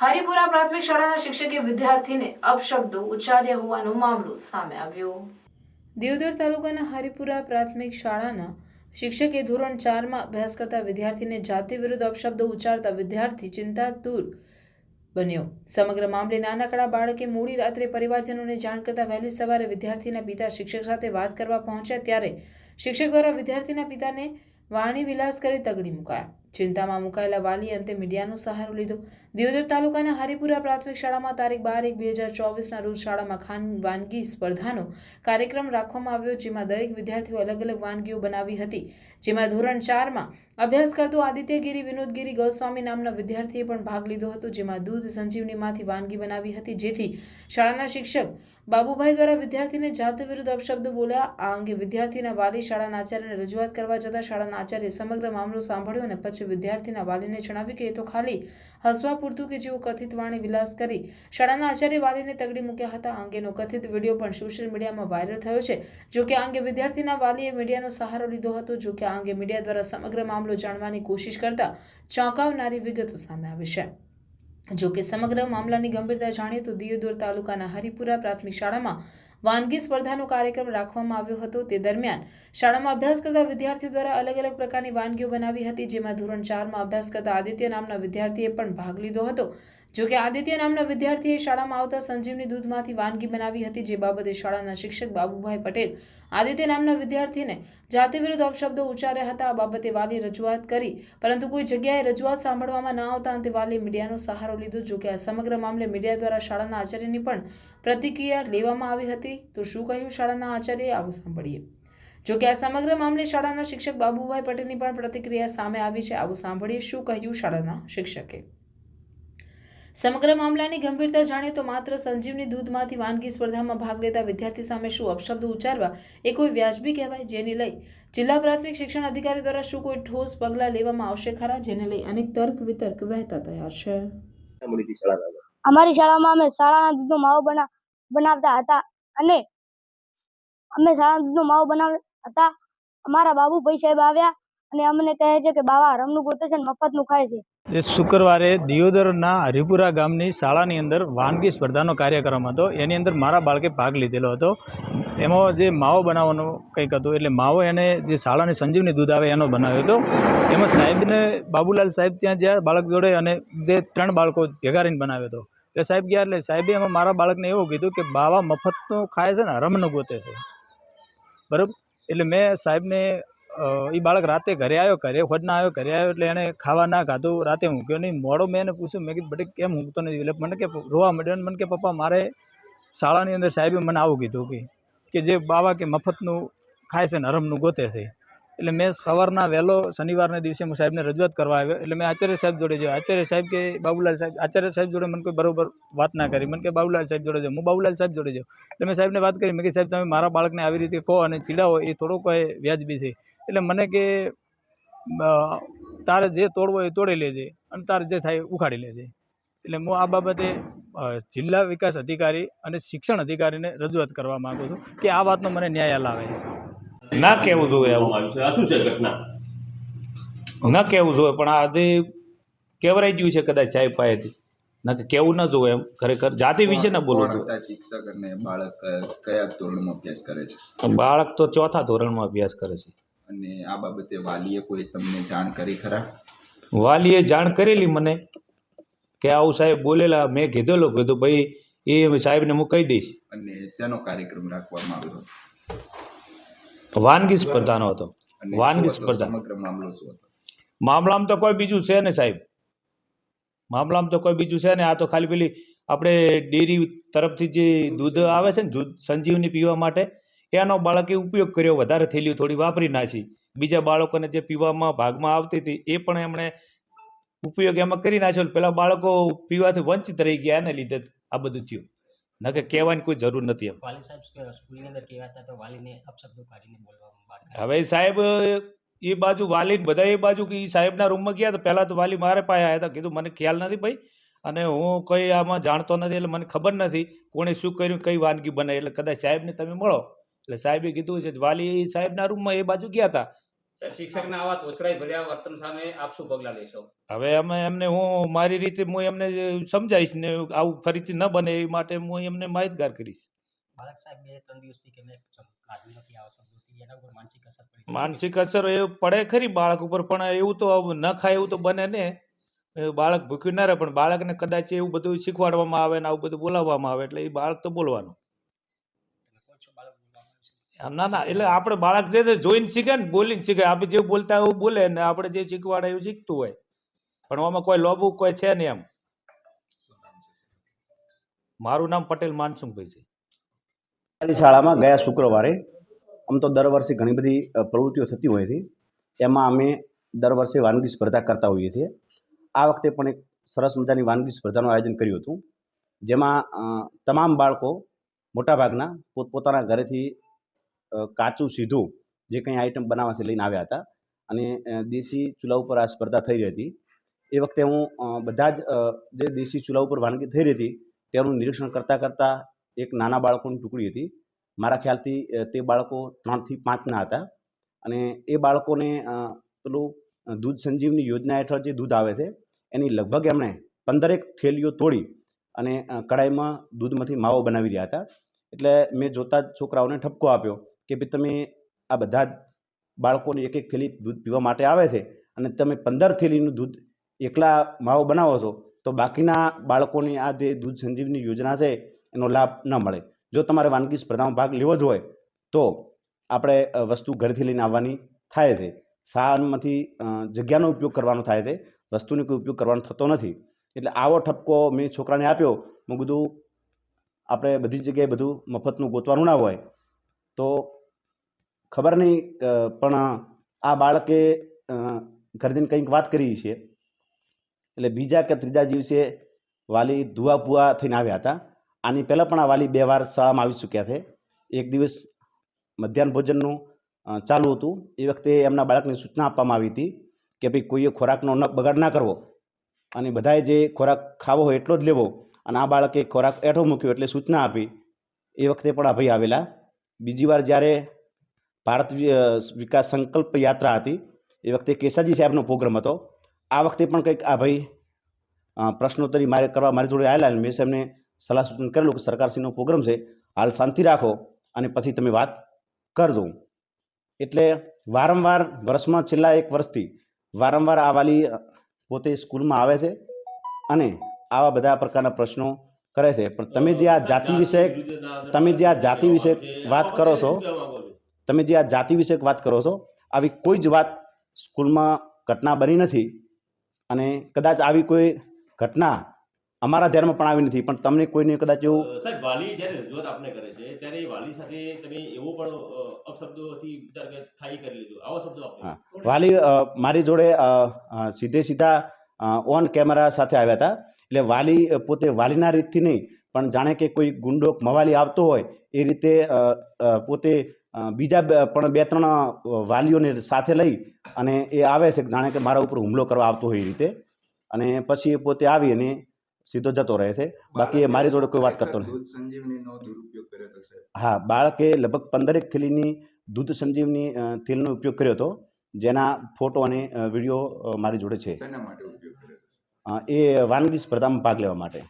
હરિપુરા પ્રાથમિક શાળાના શિક્ષકે વિદ્યાર્થીને અપશબ્દો ઉચ્ચાર્યા હોવાનો મામલો સામે આવ્યો. દેવદર તાલુકાના હરિપુરા પ્રાથમિક શાળાના શિક્ષકે ધોરણ ચારમાં અભ્યાસ કરતા વિદ્યાર્થીને જાતિ વિરુદ્ધ અપશબ્દો ઉચ્ચારતા વિદ્યાર્થી ચિંતાતુર બન્યો. સમગ્ર મામલે નાનકડા બાળકે મોડી રાત્રે પરિવારજનોને જાણ કરતા વહેલી સવારે વિદ્યાર્થીના પિતા શિક્ષક સાથે વાત કરવા પહોંચ્યા ત્યારે શિક્ષક દ્વારા વિદ્યાર્થીના પિતાને વાણી વિલાસ કરી તગડી મુકાયા. ચિંતામાં મુકાયેલા વાલી અંતે મીડિયાનો સહારો લીધો. દિયોદર તાલુકાના હરિપુરા પ્રાથમિક શાળામાં તારીખ બાર એક બે હજાર ચોવીસના રોજ શાળામાં ખાન વાનગી સ્પર્ધાનો કાર્યક્રમ રાખવામાં આવ્યો, જેમાં દરેક વિદ્યાર્થીઓ અલગ અલગ વાનગીઓ બનાવી હતી. જેમાં ધોરણ ચારમાં અભ્યાસ કરતો આદિત્યગીરી વિનોદગીરી ગોસ્વામી નામના વિદ્યાર્થીએ પણ ભાગ લીધો હતો, જેમાં દૂધ સંજીવનીમાંથી વાનગી બનાવી હતી. જેથી શાળાના શિક્ષક બાબુભાઈ દ્વારા વિદ્યાર્થીને જાત વિરુદ્ધ અપશબ્દો બોલ્યા. આ અંગે વિદ્યાર્થીના વાલી શાળાના આચાર્યને રજૂઆત કરવા જતાં શાળાના આચાર્ય સમગ્ર મામલો સાંભળ્યો અને પછી વિદ્યાર્થીના વાલીને જણાવ્યું કે એ તો ખાલી હસવા પૂરતું કે જેઓ કથિત વાણી વિલાસ કરી શાળાના આચાર્ય વાલીને તગડી મૂક્યા હતા. અંગેનો કથિત વીડિયો પણ સોશિયલ મીડિયામાં વાયરલ થયો છે. જો કે આ અંગે વિદ્યાર્થીના વાલીએ મીડિયાનો સહારો લીધો હતો. જો કે આ અંગે મીડિયા દ્વારા સમગ્ર મામલો જાણવાની કોશિશ કરતા ચોંકાવનારી વિગતો સામે આવી છે. જો કે સમગ્ર મામલાની ગંભીરતા જાણીએ તો દિયોદર તાલુકાના હરિપુરા પ્રાથમિક શાળામાં વાનગી સ્પર્ધાનો કાર્યક્રમ રાખવામાં આવ્યો હતો. તે દરમિયાન શાળામાં અભ્યાસ કરતા વિદ્યાર્થીઓ દ્વારા અલગ અલગ પ્રકારની વાનગીઓ બનાવી હતી, જેમાં ધોરણ ચારમાં અભ્યાસ કરતા આદિત્ય નામના વિદ્યાર્થીએ પણ ભાગ લીધો હતો. જો કે આદિત્ય નામના વિદ્યાર્થીએ શાળામાં આવતા સંજીવની દૂધમાંથી વાનગી બનાવી હતી, જે બાબતે શાળાના શિક્ષક બાબુભાઈ પટેલ આદિત્ય નામના વિદ્યાર્થીને જાતિ વિરુદ્ધ અપશબ્દો ઉચ્ચાર્યા હતા. આ બાબતે વાલી રજૂઆત કરી, પરંતુ કોઈ જગ્યાએ રજૂઆત સાંભળવામાં ન આવતા અંતે વાલી મીડિયાનો સહારો લીધો. જો કે આ સમગ્ર મામલે મીડિયા દ્વારા શાળાના આચાર્યની પણ પ્રતિક્રિયા લેવામાં આવી હતી. તો શું કહ્યું શાળાના આચાર્યએ? આવું સાંભળીએ. જો કે આ સમગ્ર મામલે શાળાના શિક્ષક બાબુભાઈ પટેલની પણ પ્રતિક્રિયા સામે આવી છે. આવું સાંભળીએ. શું કહ્યું શાળાના શિક્ષકે? સમગ્ર મામલાની ગંભીરતા જાણે તો માત્ર સંજીવની દૂધમાંથી વાનગી સ્પર્ધામાં ભાગ લેતા વિદ્યાર્થી સામે શું અપશબ્દ ઉચ્ચારવા એ કોઈ વ્યાજબી કહેવાય જેને લઈ જિલ્લા પ્રાથમિક શિક્ષણ અધિકારી દ્વારા શું કોઈ ઠોસ પગલાં લેવામાં આવશે ખરા જેને લઈ અનેક તર્ક વિતર્ક વહેતા તૈયાર છે. અમારી શાળામાં અમે શાળાના દૂધનો માવો બના, બનાવતા હતા અને અમે શાળાના દૂધનો માવો બનાવતા હતા અમારા બાબુ ભાઈ સાહેબ આવ્યા અને અમને કહે છે કે, બાવા, રમનું ગોતે છે મફતનું ખાય છે એ શુક્રવારે દિયોદરના હરિપુરા ગામની શાળાની અંદર વાનગી સ્પર્ધાનો કાર્યક્રમ હતો. એની અંદર મારા બાળકે ભાગ લીધેલો હતો. એમાં જે માવો બનાવવાનો કંઈક હતું, એટલે માવો એને જે શાળાની સંજીવની દૂધ આવે એનો બનાવ્યો હતો. એમાં સાહેબને બાબુલાલ સાહેબ ત્યાં જ્યાં બાળક જોડે અને બે ત્રણ બાળકો ભેગા રહીને બનાવ્યો હતો. એટલે સાહેબ ગયા, એટલે સાહેબે એમાં મારા બાળકને એવું કીધું કે બાવા મફતનું ખાય છે ને, હરમનું ગોતે છે. બરાબર? એટલે મેં સાહેબને એ બાળક રાતે ઘરે આવ્યો, ઘરે ખોદના આવ્યો, ઘરે આવ્યો એટલે એણે ખાવા ના ખાધું, રાતે મૂક્યો નહીં. મોડો મેં એને પૂછ્યું, મેં કીધું, બટે કેમ મૂકતો નથી એટલે મને કે રોવા માંડ્યો મને કે, પપ્પા, મારે શાળાની અંદર સાહેબે મને આવું કીધું કે કે જે બાવા કે મફતનું ખાય છે ને હરમનું ગોતે છે. એટલે મેં સવારના વહેલો શનિવારના દિવસે હું સાહેબને રજૂઆત કરવા આવ્યો. એટલે મેં આચાર્ય સાહેબ જોડે જોયો. આચાર્ય સાહેબ કે, બાબુલાલ સાહેબ, આચાર્ય સાહેબ જોડે મને કોઈ બરોબર વાત ના કરી. મને કે, બાબુલાલ સાહેબ જોડે જાઓ. હું બાબુલાલ સાહેબ જોડે જાઉં. એટલે મેં સાહેબને વાત કરી. મેં કે સાહેબ, તમે મારા બાળકને આવી રીતે કહો અને ચીડાવો. એ થોડુંક વ્યાજબી છે. એટલે મને કે તારે જે તોડવો એ તોડી લેજે અને તારે જે થાય એ ઉખાડી લેજે. એટલે હું આ બાબતે જિલ્લા વિકાસ અધિકારી અને શિક્ષણ અધિકારીને રજૂઆત કરવા માગું છું કે આ વાતનો મને ન્યાય લાવે ના કહેવું જોઈએ એવું આવ્યું છે. આ શું છે ઘટના? ના કહેવું જોઈએ પણ આજે કેવરાઈ ગયું છે કદાચ સાહેબ પાસેથી. ના કે કેવું ન જોઈએ એમ. ખરેખર જાતિ વિશે ના બોલવું કોણ શિક્ષક અને બાળક કયા ધોરણમાં અભ્યાસ કરે છે? બાળક તો ચોથા ધોરણમાં અભ્યાસ કરે છે. અને આ બાબતે વાલીએ કોઈ તમને જાણ કરી ખરા? વાલીએ જાણ કરેલી મને કે આવું સાહેબ બોલેલા મેં કીધેલું કીધું ભાઈ એ સાહેબને હું કહી દઈશ. અને શેનો કાર્યક્રમ રાખવામાં આવ્યો વાનગી સ્પર્ધાનો હતો. વાનગી? સ્પર્ધા. મામલો શું હતો? મામલામાં તો કોઈ બીજું છે ને સાહેબ. મામલામાં તો કોઈ બીજું છે ને? આ તો ખાલી પેલી આપણે ડેરી તરફથી જે દૂધ આવે છે ને સંજીવની પીવા માટે એનો બાળકે ઉપયોગ કર્યો વધારે થેલીઓ થોડી વાપરી નાખી. બીજા બાળકોને જે પીવામાં ભાગમાં આવતી હતી એ પણ એમણે ઉપયોગ એમાં કરી નાખ્યો પેલા બાળકો પીવાથી વંચિત રહી ગયા એને લીધે આ બધું થયું. ન કે કહેવાની કોઈ જરૂર નથી એમ. વાલી સાહેબ સ્કૂલની અંદર કહેવાતા તો વાલીને અપશબ્દો કાઢીને બોલવામાં હવે સાહેબ એ બાજુ વાલી બધા એ બાજુ કે એ સાહેબના રૂમમાં ગયા તો પહેલાં તો વાલી મારે પાસે આવ્યા હતા. કીધું મને ખ્યાલ નથી ભાઈ. અને હું કંઈ આમાં જાણતો નથી એટલે મને ખબર નથી કોણે શું કર્યું કઈ વાનગી બનાવી. એટલે કદાચ સાહેબને તમે મળો. એટલે સાહેબે કીધું છે વાલી સાહેબના રૂમમાં એ બાજુ ગયા હતા સાહેબ શિક્ષકના આવા તોછડાઈ ભર્યા વર્તન સામે આપ શું પગલાં લેશો? હવે અમે એમને હું મારી રીતે હું એમને સમજાવીશ ને આવું ફરીથી ન બને એ માટે હું એમને માહિતગાર કરીશ. બાળક સાહેબ બે ત્રણ દિવસથી કે મેં કાઢી નથી આવા શબ્દોથી એના ઉપર માનસિક અસર પડી માનસિક અસર એ પડે ખરી બાળક ઉપર પણ એવું તો ન ખાય એવું તો બને ને. બાળક ભૂખ્યું ના રહે પણ બાળકને કદાચ એવું બધું શીખવાડવામાં આવે ને આવું બધું બોલાવવામાં આવે એટલે એ બાળક તો બોલવાનું તમે કહો છો બાળક બોલવામાં આવે છે. આમ ના ના, એટલે આપણે બાળક જે જોઈને શીખે ને બોલીને શીખે. આપણે જે બોલતા એવું બોલે ને આપણે જે શીખવાડે એવું શીખતું હોય. પણ આમાં કોઈ લોબુ કોઈ છે નહીં એમ. મારું નામ પટેલ માનસુંગભાઈ છે. અમારી શાળામાં ગયા શુક્રવારે આમ તો દર વર્ષે ઘણી બધી પ્રવૃત્તિઓ થતી હોય છે. એમાં અમે દર વર્ષે વાનગી સ્પર્ધા કરતા હોઈએ છીએ. આ વખતે પણ એક સરસ મજાની વાનગી સ્પર્ધાનું આયોજન કર્યું હતું. જેમાં તમામ બાળકો મોટાભાગના પોતપોતાના ઘરેથી કાચું સીધું જે કંઈ આઈટમ બનાવવાથી લઈને આવ્યા હતા. અને દેશી ચૂલા ઉપર આ સ્પર્ધા થઈ રહી હતી. એ વખતે હું બધા જ જે દેશી ચૂલા ઉપર વાનગી થઈ રહી હતી, તેનું નિરીક્ષણ કરતાં કરતાં એક નાના બાળકોની ટુકડી હતી. મારા ખ્યાલથી તે બાળકો ત્રણથી પાંચના હતા. અને એ બાળકોને પેલું દૂધ સંજીવની યોજના હેઠળ જે દૂધ આવે છે, એની લગભગ એમણે પંદરેક થેલીઓ તોડી અને કડાઈમાં દૂધમાંથી માવો બનાવી રહ્યા હતા. એટલે મેં જોતા જ છોકરાઓને ઠપકો આપ્યો. કે ભાઈ તમે આ બધા જ બાળકોને એક એક થેલી દૂધ પીવા માટે આવે છે અને તમે પંદર થેલીનું દૂધ એકલા માવો બનાવો છો, તો બાકીના બાળકોને આ જે દૂધ સંજીવની યોજના છે, એનો લાભ ન મળે. જો તમારે વાનગી સ્પર્ધામાં ભાગ લેવો જ હોય, તો આપણે વસ્તુ ઘરેથી લઈને આવવાની થાય છે. શાળામાંથી જગ્યાનો ઉપયોગ કરવાનો થાય છે. વસ્તુનો કોઈ ઉપયોગ કરવાનો થતો નથી. એટલે આવો ઠપકો મેં છોકરાને આપ્યો, મેં કીધું, આપણે બધી જગ્યાએ બધું મફતનું ગોતવાનું ના હોય, તો ખબર નહીં પણ આ બાળકે અ, કંઈક વાત કરી છે. એટલે બીજા કે ત્રીજા દિવસે વાલી ધુઆપુઆ થઈને આવ્યા હતા. આની પહેલાં પણ આ વાલી બે વાર શાળામાં આવી ચૂક્યા છે. એક દિવસ મધ્યાહન ભોજનનું ચાલુ હતું. એ વખતે એમના બાળકને સૂચના આપવામાં આવી હતી કે ભાઈ કોઈએ ખોરાકનો ન બગાડ ના કરવો. અને બધાએ જે ખોરાક ખાવો હોય એટલો જ લેવો. અને આ બાળકે ખોરાક એઠો મૂક્યો એટલે સૂચના આપી. એ વખતે પણ આ ભાઈ આવેલા. બીજી વાર જ્યારે ભારત વિકાસ સંકલ્પ યાત્રા હતી. એ વખતે કેસાજી સાહેબનો પ્રોગ્રામ હતો. આ વખતે પણ કંઈક, આ ભાઈ પ્રશ્નોત્તરી મારે કરવા, મારી જોડે આવેલા મેં એમને સલાહ સૂચન કરેલું કે સરકારશ્રીનો પ્રોગ્રામ છે. હાલ શાંતિ રાખો અને પછી તમે વાત કરજો. એટલે વારંવાર, વર્ષમાં છેલ્લા એક વર્ષથી વારંવાર આ વાલી પોતે સ્કૂલમાં આવે છે અને આવા બધા પ્રકારના પ્રશ્નો કરે છે. પણ તમે જે આ જાતિ વિષયક તમે જે આ જાતિ વિષયક વાત કરો છો તમે જે આ જાતિ વિષયક વાત કરો છો આવી કોઈ જ વાત સ્કૂલમાં ઘટના બની નથી અને કદાચ આવી કોઈ ઘટના અમારા ધ્યાનમાં પણ આવી નથી પણ તમને કોઈને કદાચ એવું સાહેબ વાલી જ્યારે રજૂઆત આપને કરે છે ત્યારે વાલી સાથે તમે એવો પણ અપશબ્દોથી થાઈ કરી લીધો આવો શબ્દો હા. વાલી મારી જોડે સીધે સીધા ઓન કેમેરા સાથે આવ્યા હતા એટલે વાલી પોતે વાલીના રીતથી નહીં પણ જાણે કે કોઈ ગુંડો મવાલી આવતો હોય એ રીતે પોતે બીજા પણ બે ત્રણ વાલીઓને સાથે લઈ અને એ આવે છે કે જાણે કે મારા ઉપર હુમલો કરવા આવતો હોય એ રીતે. અને પછી એ પોતે આવી અને સીધો જતો રહે છે. બાકી એ મારી જોડે કોઈ વાત કરતો નથી. હા બાળકે લગભગ પંદરેક થેલીની દૂધ સંજીવની અ, ઉપયોગ કર્યો હતો. જેના ફોટો અને વીડિયો મારી જોડે છે. એ વાનગી સ્પર્ધામાં ભાગ લેવા માટે.